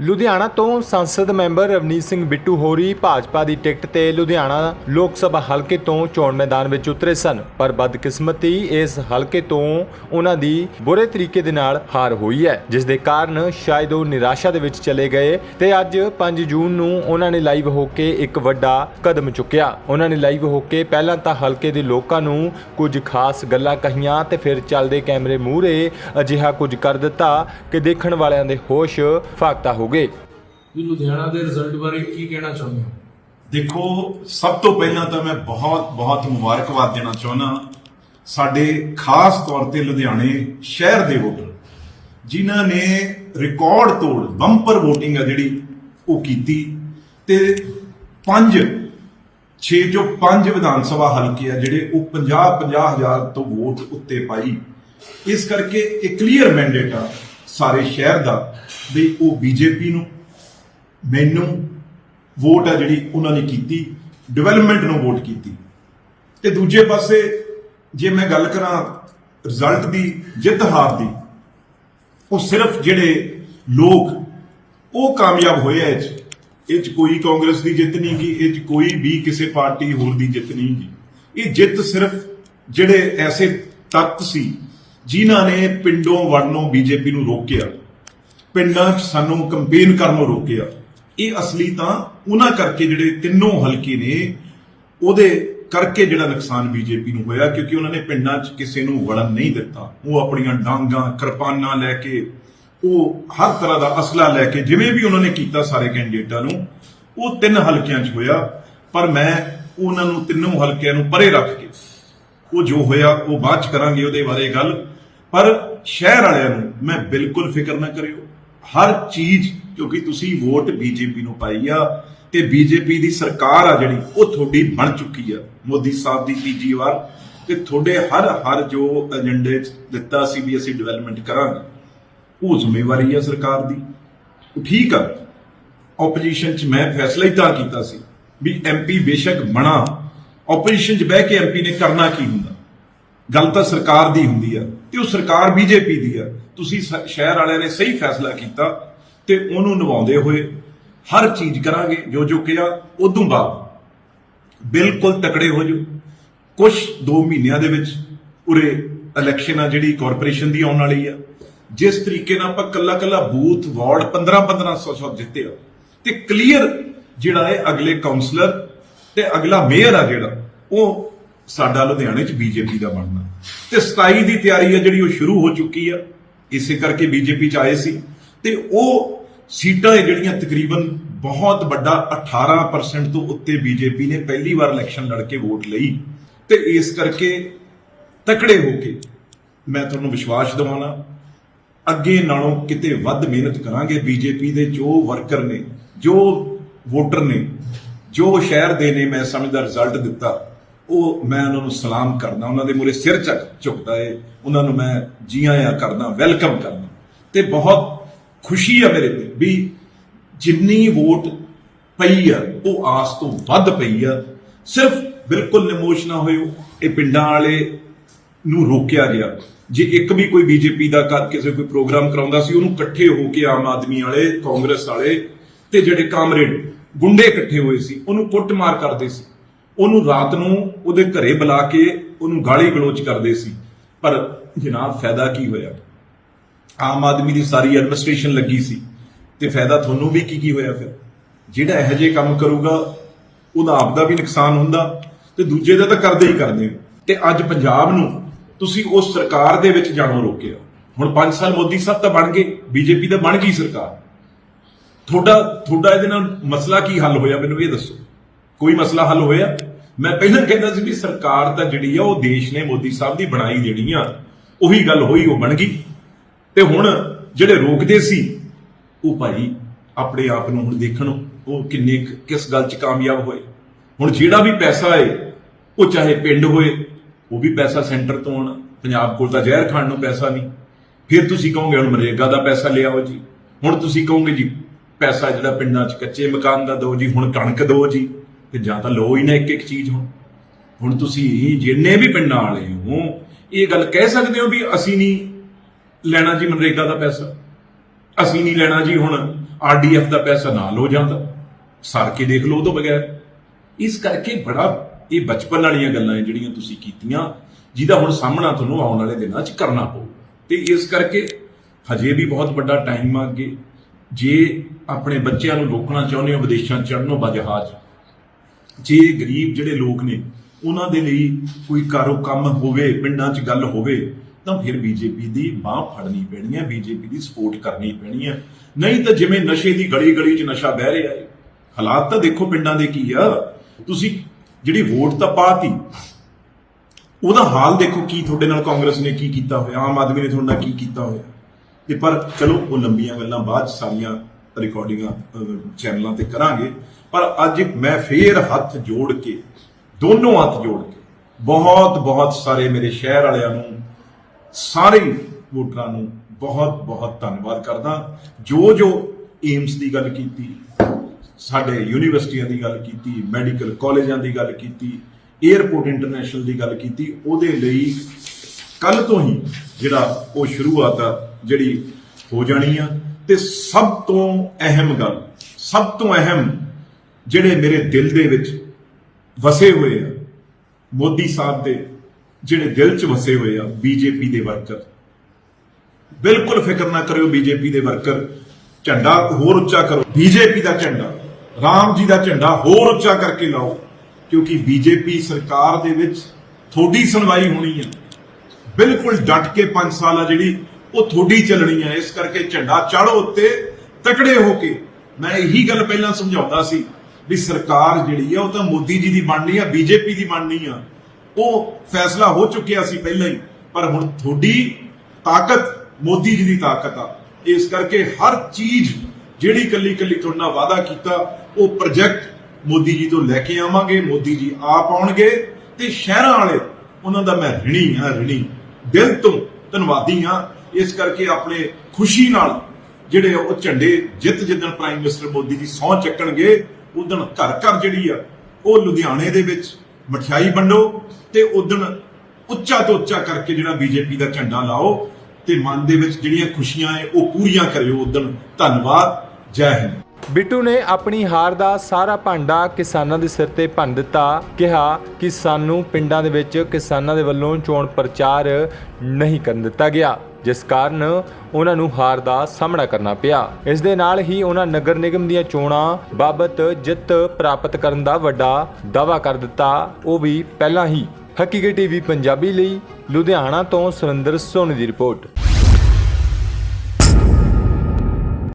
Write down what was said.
ਲੁਧਿਆਣਾ ਤੋਂ ਸੰਸਦ ਮੈਂਬਰ ਰਵਨੀਤ ਸਿੰਘ ਬਿੱਟੂ ਹੋਰੀ ਭਾਜਪਾ ਦੀ ਟਿਕਟ ਤੇ ਲੁਧਿਆਣਾ ਲੋਕ ਸਭਾ ਹਲਕੇ ਤੋਂ ਚੋਣ ਮੈਦਾਨ ਵਿੱਚ ਉਤਰੇ ਸਨ, ਪਰ ਬਦਕਿਸਮਤੀ ਇਸ ਹਲਕੇ ਤੋਂ ਉਹਨਾਂ ਦੀ ਬੁਰੇ ਤਰੀਕੇ ਦੇ ਨਾਲ ਹਾਰ ਹੋਈ ਹੈ, ਜਿਸ ਦੇ ਕਾਰਨ ਸ਼ਾਇਦ ਉਹ ਨਿਰਾਸ਼ਾ ਦੇ ਵਿੱਚ ਚਲੇ ਗਏ ਤੇ ਅੱਜ 5 ਜੂਨ ਨੂੰ ਉਹਨਾਂ ਨੇ ਲਾਈਵ ਹੋ ਕੇ ਇੱਕ ਵੱਡਾ ਕਦਮ ਚੁੱਕਿਆ। ਉਹਨਾਂ ਨੇ ਲਾਈਵ ਹੋ ਕੇ ਪਹਿਲਾਂ ਤਾਂ ਹਲਕੇ ਦੇ ਲੋਕਾਂ ਨੂੰ ਕੁਝ ਖਾਸ ਗੱਲਾਂ ਕਹੀਆਂ ਤੇ ਫਿਰ ਚੱਲਦੇ ਕੈਮਰੇ ਮੂਹਰੇ ਅਜਿਹਾ ਕੁਝ ਕਰ ਦਿੱਤਾ ਕਿ ਦੇਖਣ ਵਾਲਿਆਂ ਦੇ ਹੋਸ਼ ਫਾਕਤਾ ਹੋ ਗਏ ਵੀ ਲੁਧਿਆਣਾ ਦੇ ਰਿਜ਼ਲਟ ਬਾਰੇ ਕੀ ਕਹਿਣਾ ਚਾਹੁੰਦੇ ਹੋ? ਦੇਖੋ ਸਭ ਤੋਂ ਪਹਿਲਾਂ ਤਾਂ ਮੈਂ ਬਹੁਤ ਬਹੁਤ ਮੁਬਾਰਕਬਾਦ ਦੇਣਾ ਚਾਹੁੰਦਾ ਸਾਡੇ ਖਾਸ ਤੌਰ ਤੇ ਲੁਧਿਆਣੇ ਸ਼ਹਿਰ ਦੇ ਵੋਟਰ ਜਿਨ੍ਹਾਂ ਨੇ ਰਿਕਾਰਡ ਤੋੜ ਬੰਪਰ VOTING ਆ ਜਿਹੜੀ ਉਹ ਕੀਤੀ ਤੇ ਪੰਜ 6 ਜੋ ਪੰਜ ਵਿਧਾਨ ਸਭਾ ਹਲਕੇ ਆ ਜਿਹੜੇ ਉਹ 50 50 ਹਜ਼ਾਰ ਤੋਂ ਵੋਟ ਉੱਤੇ ਪਾਈ। ਇਸ ਕਰਕੇ ਇੱਕ ਕਲੀਅਰ ਮੈਂਡੇਟ ਆ। ਸਾਰੇ ਸ਼ਹਿਰ ਦਾ, ਵੀ ਉਹ ਬੀਜੇਪੀ ਨੂੰ ਮੈਨੂੰ ਵੋਟ ਆ ਜਿਹੜੀ ਉਹਨਾਂ ਨੇ ਕੀਤੀ ਡਿਵੈਲਪਮੈਂਟ ਨੂੰ ਵੋਟ ਕੀਤੀ। ਤੇ ਦੂਜੇ ਪਾਸੇ ਜੇ ਮੈਂ ਗੱਲ ਕਰਾਂ ਰਿਜ਼ਲਟ ਦੀ, ਜਿੱਤ ਹਾਰ ਦੀ, ਉਹ ਸਿਰਫ ਜਿਹੜੇ ਲੋਕ ਉਹ ਕਾਮਯਾਬ ਹੋਏ ਐ ਇਹ 'ਚ। ਇਹ 'ਚ ਕੋਈ ਕਾਂਗਰਸ ਦੀ ਜਿੱਤ ਨਹੀਂ ਗਈ, ਇਹ 'ਚ ਕੋਈ ਵੀ ਕਿਸੇ ਪਾਰਟੀ ਹੋਰ ਦੀ ਜਿੱਤ ਨਹੀਂ ਗਈ। ਇਹ ਜਿੱਤ ਸਿਰਫ ਜਿਹੜੇ ਐਸੇ ਤੱਤ ਸੀ ਜਿਨ੍ਹਾਂ ਨੇ ਪਿੰਡੋਂ ਵੜਨੋਂ ਬੀਜੇਪੀ ਨੂੰ ਰੋਕਿਆ, ਪਿੰਡਾਂ 'ਚ ਸਾਨੂੰ ਕੰਪੇਨ ਕਰਨੋਂ ਰੋਕਿਆ, ਇਹ ਅਸਲੀ ਤਾਂ ਉਹਨਾਂ ਕਰਕੇ ਜਿਹੜੇ ਤਿੰਨੋਂ ਹਲਕੇ ਨੇ, ਉਹਦੇ ਕਰਕੇ ਜਿਹੜਾ ਨੁਕਸਾਨ ਬੀਜੇਪੀ ਨੂੰ ਹੋਇਆ, ਕਿਉਂਕਿ ਉਹਨਾਂ ਨੇ ਪਿੰਡਾਂ 'ਚ ਕਿਸੇ ਨੂੰ ਵੜਨ ਨਹੀਂ ਦਿੱਤਾ। ਉਹ ਆਪਣੀਆਂ ਡਾਂਗਾਂ, ਕਿਰਪਾਨਾਂ ਲੈ ਕੇ, ਉਹ ਹਰ ਤਰ੍ਹਾਂ ਦਾ ਅਸਲਾ ਲੈ ਕੇ, ਜਿਵੇਂ ਵੀ ਉਹਨਾਂ ਨੇ ਕੀਤਾ ਸਾਰੇ ਕੈਂਡੀਡੇਟਾਂ ਨੂੰ, ਉਹ ਤਿੰਨ ਹਲਕਿਆਂ 'ਚ ਹੋਇਆ, ਪਰ ਮੈਂ ਉਹਨਾਂ ਨੂੰ ਤਿੰਨੋਂ ਹਲਕਿਆਂ ਨੂੰ ਪਰੇ ਰੱਖ ਕੇ, ਉਹ ਜੋ ਹੋਇਆ, ਉਹ ਬਾਅਦ ਚ ਕਰਾਂਗੇ ਉਹਦੇ ਬਾਰੇ ਗੱਲ। ਪਰ ਸ਼ਹਿਰ ਵਾਲਿਆਂ ਨੂੰ ਮੈਂ ਬਿਲਕੁਲ ਫਿਕਰ ਨਾ ਕਰਿਓ। ਹਰ ਚੀਜ਼, ਕਿਉਂਕਿ ਤੁਸੀਂ ਵੋਟ ਬੀਜੇਪੀ ਨੂੰ ਪਾਈ ਆ, ਤੇ ਬੀਜੇਪੀ ਦੀ ਸਰਕਾਰ ਆ ਜਿਹੜੀ, ਉਹ ਤੁਹਾਡੀ ਬਣ ਚੁੱਕੀ ਆ। ਮੋਦੀ ਸਾਹਿਬ ਦੀ ਤੀਜੀ ਵਾਰ। ਤੇ ਤੁਹਾਡੇ ਹਰ ਹਰ ਜੋ ਏਜੰਡੇ ਦਿੱਤਾ ਸੀ ਵੀ ਅਸੀਂ ਡਿਵੈਲਪਮੈਂਟ ਕਰਾਂਗੇ, ਉਹ ਜ਼ਿੰਮੇਵਾਰੀ ਆ ਸਰਕਾਰ ਦੀ। ਉਹ ਠੀਕ ਆ। ਆਪੋਜੀਸ਼ਨ 'ਚ ਮੈਂ ਫੈਸਲਾ ਹੀ ਤਾਂ ਕੀਤਾ ਸੀ ਵੀ ਐਮਪੀ ਬੇਸ਼ੱਕ ਬਣਾ। ਆਪੋਜੀਸ਼ਨ 'ਚ ਬਹਿ ਕੇ ਐਮਪੀ ਨੇ ਕਰਨਾ ਕੀ ਹੁੰਦਾ? ਗੱਲ ਤਾਂ ਸਰਕਾਰ ਦੀ ਹੁੰਦੀ ਆ। ਤੇ ਉਹ ਸਰਕਾਰ ਬੀਜੇਪੀ ਦੀ ਆ ਤੁਸੀਂ ਸ਼ਹਿਰ ਵਾਲਿਆਂ ਨੇ ਸਹੀ ਫੈਸਲਾ ਕੀਤਾ ਤੇ ਉਹਨੂੰ ਨਿਭਾਉਂਦੇ ਹੋਏ ਹਰ ਚੀਜ਼ ਕਰਾਂਗੇ, ਜੋ ਜੋ ਕਿਹਾ, ਉਦੋਂ ਬਾਅਦ ਬਿਲਕੁਲ ਤਕੜੇ ਹੋ ਜਾਓ। ਕੁਝ 2 ਮਹੀਨਿਆਂ ਦੇ ਵਿੱਚ ਉਰੇ ਇਲੈਕਸ਼ਨ ਆ ਜਿਹੜੀ ਕਾਰਪੋਰੇਸ਼ਨ ਦੀ ਆਉਣ ਵਾਲੀ ਆ। ਜਿਸ ਤਰੀਕੇ ਨਾਲ ਆਪਾਂ ਕੱਲਾ ਕੱਲਾ ਬੂਥ, ਵਾਰਡ 15 1500 ਸੌ ਜਿੱਤੇ ਆ। ਤੇ ਕਲੀਅਰ ਜਿਹੜਾ ਹੈ ਅਗਲੇ ਕਾਉਂਸਲਰ ਤੇ ਅਗਲਾ ਮੇਅਰ ਆ ਜਿਹੜਾ, ਉਹ ਸਾਡਾ ਲੁਧਿਆਣੇ ਚ ਬੀਜੇਪੀ ਦਾ ਬਣਨਾ। ਤੇ 27 ਦੀ ਤਿਆਰੀ ਆ ਜਿਹੜੀ ਉਹ ਸ਼ੁਰੂ ਹੋ ਚੁੱਕੀ ਆ, ਇਸੇ ਕਰਕੇ ਬੀਜੇਪੀ ਚ ਆਏ ਸੀ। ਤੇ ਉਹ ਸੀਟਾਂ ਜਿਹੜੀਆਂ ਤਕਰੀਬਨ ਬਹੁਤ ਵੱਡਾ 18% ਤੋਂ ਉੱਤੇ ਬੀਜੇਪੀ ਨੇ ਪਹਿਲੀ ਵਾਰ ਇਲੈਕਸ਼ਨ ਲੜ ਕੇ ਵੋਟ ਲਈ। ਤੇ ਇਸ ਕਰਕੇ ਤਕੜੇ ਹੋ ਕੇ ਮੈਂ ਤੁਹਾਨੂੰ ਵਿਸ਼ਵਾਸ ਦਿਵਾਉਣਾ, ਅੱਗੇ ਨਾਲੋਂ ਕਿਤੇ ਵੱਧ ਮਿਹਨਤ ਕਰਾਂਗੇ ਬੀਜੇਪੀ ਦੇ ਜੋ ਵਰਕਰ ਨੇ, ਜੋ ਵੋਟਰ ਨੇ, ਜੋ ਸ਼ਹਿਰ ਦੇ ਨੇ, ਮੈਂ ਸਮਝਦਾ ਰਿਜ਼ਲਟ ਦਿੱਤਾ। ਉਹ ਮੈਂ ਉਹਨਾਂ ਨੂੰ ਸਲਾਮ ਕਰਦਾ, ਉਹਨਾਂ ਦੇ ਮੂਰੇ ਸਿਰ ਚੱਕ ਝੁਕਦਾ ਏ, ਉਹਨਾਂ ਨੂੰ ਮੈਂ ਜੀ ਆਇਆਂ ਕਰਦਾ, ਵੈਲਕਮ ਕਰਦਾ। ਤੇ ਬਹੁਤ ਖੁਸ਼ੀ ਆ ਮੇਰੇ ਤੇ ਵੀ ਜਿੰਨੀ ਵੋਟ ਪਈ ਆ, ਉਹ ਆਸ ਤੋਂ ਵੱਧ ਪਈ ਆ। ਸਿਰਫ ਬਿਲਕੁਲ ਨਿਮੋਸ਼ ਨਾ ਹੋਇਓ, ਇਹ ਪਿੰਡਾਂ ਵਾਲੇ ਨੂੰ ਰੋਕਿਆ ਗਿਆ। ਜੇ ਇੱਕ ਵੀ ਕੋਈ ਬੀਜੇਪੀ ਦਾ ਕਰ ਕਿਸੇ ਕੋਈ ਪ੍ਰੋਗਰਾਮ ਕਰਾਉਂਦਾ ਸੀ, ਉਹਨੂੰ ਇਕੱਠੇ ਹੋ ਕੇ ਆਮ ਆਦਮੀ ਵਾਲੇ, ਕਾਂਗਰਸ ਵਾਲੇ ਤੇ ਜਿਹੜੇ ਕਾਮਰੇਡ ਗੁੰਡੇ ਇਕੱਠੇ ਹੋਏ ਸੀ, ਉਹਨੂੰ ਕੁੱਟਮਾਰ ਕਰਦੇ ਸੀ। ਉਹਨੂੰ ਰਾਤ ਨੂੰ ਉਹਦੇ ਘਰੇ ਬੁਲਾ ਕੇ ਉਹਨੂੰ ਗਾਲੀ ਗਲੋਚ ਕਰਦੇ ਸੀ। ਪਰ ਜਨਾਬ ਫਾਇਦਾ ਕੀ ਹੋਇਆ? ਆਮ ਆਦਮੀ ਦੀ ਸਾਰੀ ਐਡਮਿਨਿਸਟ੍ਰੇਸ਼ਨ ਲੱਗੀ ਸੀ ਤੇ ਫਾਇਦਾ ਤੁਹਾਨੂੰ ਵੀ ਕੀ ਕੀ ਹੋਇਆ ਫਿਰ? ਜਿਹੜਾ ਇਹੋ ਜਿਹੇ ਕੰਮ ਕਰੂਗਾ, ਉਹਦਾ ਆਪ ਦਾ ਵੀ ਨੁਕਸਾਨ ਹੁੰਦਾ ਤੇ ਦੂਜੇ ਦਾ ਤਾਂ ਕਰਦੇ ਹੀ ਕਰਦੇ ਹੋ। ਤੇ ਅੱਜ ਪੰਜਾਬ ਨੂੰ ਤੁਸੀਂ ਉਸ ਸਰਕਾਰ ਦੇ ਵਿੱਚ ਜਾਣੋਂ ਰੋਕਿਆ। ਹੁਣ 5 ਸਾਲ ਮੋਦੀ ਸਾਹਿਬ ਤਾਂ ਬਣ ਗਏ, ਬੀਜੇਪੀ ਤਾਂ ਬਣ ਗਈ ਸਰਕਾਰ। ਤੁਹਾਡਾ ਤੁਹਾਡਾ ਇਹਦੇ ਨਾਲ ਮਸਲਾ ਕੀ ਹੱਲ ਹੋਇਆ? ਮੈਨੂੰ ਇਹ ਦੱਸੋ। ਕੋਈ ਮਸਲਾ ਹੱਲ ਹੋਇਆ? ਮੈਂ ਪਹਿਲਾਂ ਕਹਿੰਦਾ ਸੀ ਵੀ ਸਰਕਾਰ ਤਾਂ ਜਿਹੜੀ ਆ, ਉਹ ਦੇਸ਼ ਨੇ ਮੋਦੀ ਸਾਹਿਬ ਦੀ ਬਣਾਈ ਜਿਹੜੀ ਆ, ਉਹੀ ਗੱਲ ਹੋਈ, ਉਹ ਬਣ ਗਈ। ਤੇ ਹੁਣ ਜਿਹੜੇ ਰੋਕਦੇ ਸੀ, ਉਹ ਭਾਈ ਆਪਣੇ ਆਪ ਨੂੰ ਹੁਣ ਦੇਖਣ, ਉਹ ਕਿੰਨੇ ਕੁ- ਕਿਸ ਗੱਲ 'ਚ ਕਾਮਯਾਬ ਹੋਏ। ਹੁਣ ਜਿਹੜਾ ਵੀ ਪੈਸਾ ਏ, ਉਹ ਚਾਹੇ ਪਿੰਡ ਹੋਏ, ਉਹ ਵੀ ਪੈਸਾ ਸੈਂਟਰ ਤੋਂ ਆਉਣਾ, ਪੰਜਾਬ ਕੋਲ ਤਾਂ ਜ਼ਹਿਰ ਖਾਣ ਨੂੰ ਪੈਸਾ ਨਹੀਂ। ਫਿਰ ਤੁਸੀਂ ਕਹੋਗੇ, ਹੁਣ ਮਰੇਗਾ ਦਾ ਪੈਸਾ ਲਿਆਓ ਜੀ। ਹੁਣ ਤੁਸੀਂ ਕਹੋਗੇ, ਜੀ, ਪੈਸਾ ਜਿਹੜਾ ਪਿੰਡਾਂ 'ਚ ਕੱਚੇ ਮਕਾਨ ਦਾ ਦਿਓ ਜੀ, ਹੁਣ ਕਣਕ ਦਿਓ ਜੀ। ਤੇ ਜਾਂ ਤਾਂ ਲਓ ਹੀ ਨਾ ਇੱਕ ਇੱਕ ਚੀਜ਼ ਹੁਣ। ਹੁਣ ਤੁਸੀਂ ਜਿੰਨੇ ਵੀ ਪਿੰਡਾਂ ਵਾਲੇ ਹੋ, ਇਹ ਗੱਲ ਕਹਿ ਸਕਦੇ ਹੋ ਵੀ ਅਸੀਂ ਨਹੀਂ ਲੈਣਾ ਜੀ ਮਨਰੇਗਾ ਦਾ ਪੈਸਾ। ਅਸੀਂ ਨਹੀਂ ਲੈਣਾ ਜੀ ਹੁਣ ਆਰਡੀਐਫ ਦਾ ਪੈਸਾ ਨਾ ਲੋ ਜਾਂਦਾ ਸਰ ਕੇ ਦੇਖ ਲਓ ਉਹ ਤੋਂ ਬਗੈਰ। ਇਸ ਕਰਕੇ ਬੜਾ ਇਹ ਬਚਪਨ ਵਾਲੀਆਂ ਗੱਲਾਂ ਹੈ ਜਿਹੜੀਆਂ ਤੁਸੀਂ ਕੀਤੀਆਂ, ਜਿਹਦਾ ਹੁਣ ਸਾਹਮਣਾ ਤੁਹਾਨੂੰ ਆਉਣ ਵਾਲੇ ਦਿਨਾਂ 'ਚ ਕਰਨਾ ਪਊ। ਤੇ ਇਸ ਕਰਕੇ ਹਜੇ ਵੀ ਬਹੁਤ ਵੱਡਾ ਟਾਈਮ ਆ ਅੱਗੇ। ਜੇ ਆਪਣੇ ਬੱਚਿਆਂ ਨੂੰ ਰੋਕਣਾ ਚਾਹੁੰਦੇ ਹੋ, ਵਿਦੇਸ਼ਾਂ 'ਚ ਚੜਨੋਂ ਬਜਹਾਜ਼ ਜੇ ਗਰੀਬ ਜਿਹੜੇ ਲੋਕ ਨੇ, ਉਹਨਾਂ ਦੇ ਲਈ ਕੋਈ ਕਾਰੋ ਕੰਮ ਹੋਵੇ, ਪਿੰਡਾਂ 'ਚ ਗੱਲ ਹੋਵੇ, ਤਾਂ ਫਿਰ ਬੀਜੇਪੀ ਦੀ ਬਾਹ ਫੜਨੀ ਪੈਣੀ ਹੈ, ਬੀਜੇਪੀ ਦੀ ਸਪੋਰਟ ਕਰਨੀ ਪੈਣੀ ਹੈ। ਨਹੀਂ ਤਾਂ ਜਿਵੇਂ ਨਸ਼ੇ ਦੀ ਗਲੀ ਗਲੀ 'ਚ ਨਸ਼ਾ ਬਹਿ ਰਿਹਾ ਹੈ, ਹਾਲਾਤ ਤਾਂ ਦੇਖੋ ਪਿੰਡਾਂ ਦੇ ਕੀ ਆ। ਤੁਸੀਂ ਜਿਹੜੀ ਵੋਟ ਤਾਂ ਪਾਤੀ, ਉਹਦਾ ਹਾਲ ਦੇਖੋ ਕੀ ਤੁਹਾਡੇ ਨਾਲ ਕਾਂਗਰਸ ਨੇ ਕੀ ਕੀਤਾ ਹੋਇਆ, ਆਮ ਆਦਮੀ ਨੇ ਤੁਹਾਡੇ ਨਾਲ ਕੀ ਕੀਤਾ ਹੋਇਆ। ਤੇ ਪਰ ਚਲੋ, ਉਹ ਲੰਬੀਆਂ ਗੱਲਾਂ ਬਾਅਦ 'ਚ ਸਾਰੀਆਂ ਰਿਕਾਰਡਿੰਗਾਂ ਚੈਨਲਾਂ ਤੇ ਕਰਾਂਗੇ। ਪਰ ਅੱਜ ਮੈਂ ਫੇਰ ਹੱਥ ਜੋੜ ਕੇ, ਦੋਨੋਂ ਹੱਥ ਜੋੜ ਕੇ, ਬਹੁਤ ਬਹੁਤ ਸਾਰੇ ਮੇਰੇ ਸ਼ਹਿਰ ਵਾਲਿਆਂ ਨੂੰ, ਸਾਰੇ ਵੋਟਰਾਂ ਨੂੰ ਬਹੁਤ ਬਹੁਤ ਧੰਨਵਾਦ ਕਰਦਾ। ਜੋ ਜੋ ਏਮਸ ਦੀ ਗੱਲ ਕੀਤੀ, ਸਾਡੇ ਯੂਨੀਵਰਸਿਟੀਆਂ ਦੀ ਗੱਲ ਕੀਤੀ, ਮੈਡੀਕਲ ਕਾਲਜਾਂ ਦੀ ਗੱਲ ਕੀਤੀ 에ਅਰਪੋਰਟ ਇੰਟਰਨੈਸ਼ਨਲ ਦੀ ਗੱਲ ਕੀਤੀ, ਉਹਦੇ ਲਈ ਕੱਲ ਤੋਂ ਹੀ ਜਿਹੜਾ ਉਹ ਸ਼ੁਰੂਆਤ ਆ, ਜਿਹੜੀ ਹੋ ਜਾਣੀ ਆ। ਤੇ ਸਭ ਤੋਂ ਅਹਿਮ ਗੱਲ, ਸਭ ਤੋਂ ਅਹਿਮ ਜਿਹੜੇ ਮੇਰੇ ਦਿਲ ਦੇ ਵਿੱਚ ਵਸੇ ਹੋਏ ਆ, ਮੋਦੀ ਸਾਹਿਬ ਦੇ ਜਿਹੜੇ ਦਿਲ 'ਚ ਵਸੇ ਹੋਏ ਆ ਬੀਜੇਪੀ ਦੇ ਵਰਕਰ। ਬਿਲਕੁਲ ਫਿਕਰ ਨਾ ਕਰਿਓ ਬੀਜੇਪੀ ਦੇ ਵਰਕਰ, ਝੰਡਾ ਹੋਰ ਉੱਚਾ ਕਰੋ। ਬੀਜੇਪੀ ਦਾ ਝੰਡਾ, ਰਾਮ ਜੀ ਦਾ ਝੰਡਾ ਹੋਰ ਉੱਚਾ ਕਰਕੇ ਲਾਓ, ਕਿਉਂਕਿ ਬੀਜੇਪੀ ਸਰਕਾਰ ਦੇ ਵਿੱਚ ਥੋੜੀ ਸੁਣਵਾਈ ਹੋਣੀ ਹੈ ਬਿਲਕੁਲ ਡਟ ਕੇ 5 ਸਾਲ ਆ ਜਿਹੜੀ ਉਹ ਥੋੜੀ ਚੱਲਣੀ ਹੈ। ਇਸ ਕਰਕੇ ਝੰਡਾ ਚਾੜੋ ਉੱਤੇ ਤਕੜੇ ਹੋ ਕੇ। ਮੈਂ ਇਹੀ ਗੱਲ ਪਹਿਲਾਂ ਸਮਝਾਉਂਦਾ ਸੀ ਵੀ ਸਰਕਾਰ ਜਿਹੜੀ ਆ, ਉਹ ਤਾਂ ਮੋਦੀ ਜੀ ਦੀ ਬਣਨੀ ਆ, ਬੀਜੇਪੀ ਦੀ ਬਣਨੀ ਆ। ਉਹ ਫੈਸਲਾ ਹੋ ਚੁੱਕਿਆ ਸੀ ਪਹਿਲਾਂ ਹੀ, ਪਰ ਹੁਣ ਥੋੜੀ ਤਾਕਤ, ਮੋਦੀ ਜੀ ਦੀ ਤਾਕਤ ਆ। ਇਸ ਕਰਕੇ ਹਰ ਚੀਜ਼ ਜਿਹੜੀ ਕੱਲੀ ਕੱਲੀ ਤੁਹਾਡਾ ਵਾਅਦਾ ਕੀਤਾ, ਉਹ ਪ੍ਰੋਜੈਕਟ ਮੋਦੀ ਜੀ ਤੋਂ ਲੈ ਕੇ ਆਵਾਂਗੇ, ਮੋਦੀ ਜੀ ਆਪ ਆਉਣਗੇ ਤੇ ਸ਼ਹਿਰਾਂ ਵਾਲੇ, ਉਹਨਾਂ ਦਾ ਮੈਂ ਰਿਣੀ ਹਾਂ ਰਿਣੀ। ਦਿਲ ਤੋਂ ਧੰਨਵਾਦੀ ਹਾਂ ਇਸ ਕਰਕੇ ਆਪਣੇ ਖੁਸ਼ੀ ਨਾਲ ਜਿਹੜੇ ਉਹ ਝੰਡੇ ਜਿੱਤ ਜਿੱਦਣ ਪ੍ਰਾਈਮ ਮਿਨਿਸਟਰ ਮੋਦੀ ਜੀ ਸਹੁੰ ਚੱਕਣਗੇ, ਉਦਣ ਘਰ ਘਰ ਜਿਹੜੀ ਆ, ਉਹ ਲੁਧਿਆਣੇ ਦੇ ਵਿੱਚ ਮਠਿਆਈ ਵੰਡੋ ਤੇ ਉਦਣ ਉੱਚਾ ਤੋਂ ਉੱਚਾ ਕਰਕੇ ਜਿਹੜਾ ਬੀਜੇਪੀ ਦਾ ਝੰਡਾ ਲਾਓ ਤੇ ਮਨ ਦੇ ਵਿੱਚ ਜਿਹੜੀਆਂ ਖੁਸ਼ੀਆਂ ਐ, ਉਹ ਪੂਰੀਆਂ ਕਰਿਓ ਉਦਣ। ਧੰਨਵਾਦ। ਜੈ ਹਿੰਦ। ਬਿੱਟੂ ਨੇ ਆਪਣੀ ਹਾਰ ਦਾ ਸਾਰਾ ਭਾਂਡਾ ਕਿਸਾਨਾਂ ਦੇ ਸਿਰ ਤੇ ਭੰਨ ਦਿੱਤਾ। ਕਿਹਾ ਕਿ ਸਾਨੂੰ ਪਿੰਡਾਂ ਦੇ ਵਿੱਚ ਕਿਸਾਨਾਂ ਦੇ ਵੱਲੋਂ ਚੋਣ ਪ੍ਰਚਾਰ ਨਹੀਂ ਕਰਨ ਦਿੱਤਾ ਗਿਆ। ਜਿਸ ਕਾਰਨ ਉਹਨਾਂ ਨੂੰ ਹਾਰ ਦਾ ਸਾਹਮਣਾ ਕਰਨਾ ਪਿਆ। ਇਸ ਦੇ ਨਾਲ ਹੀ ਉਹਨਾਂ ਨਗਰ ਨਿਗਮ ਦੀਆਂ ਚੋਣਾਂ ਬਾਬਤ ਜਿੱਤ ਪ੍ਰਾਪਤ ਕਰਨ ਦਾ ਵੱਡਾ ਦਾਅਵਾ ਕਰ ਦਿੱਤਾ। ਉਹ ਵੀ ਪਹਿਲਾਂ ਹੀ। ਹਕੀਕਤ ਟੀਵੀ ਪੰਜਾਬੀ ਲਈ, ਲੁਧਿਆਣਾ ਤੋਂ ਸੁਰਿੰਦਰ ਸੋਨੀ ਦੀ ਰਿਪੋਰਟ।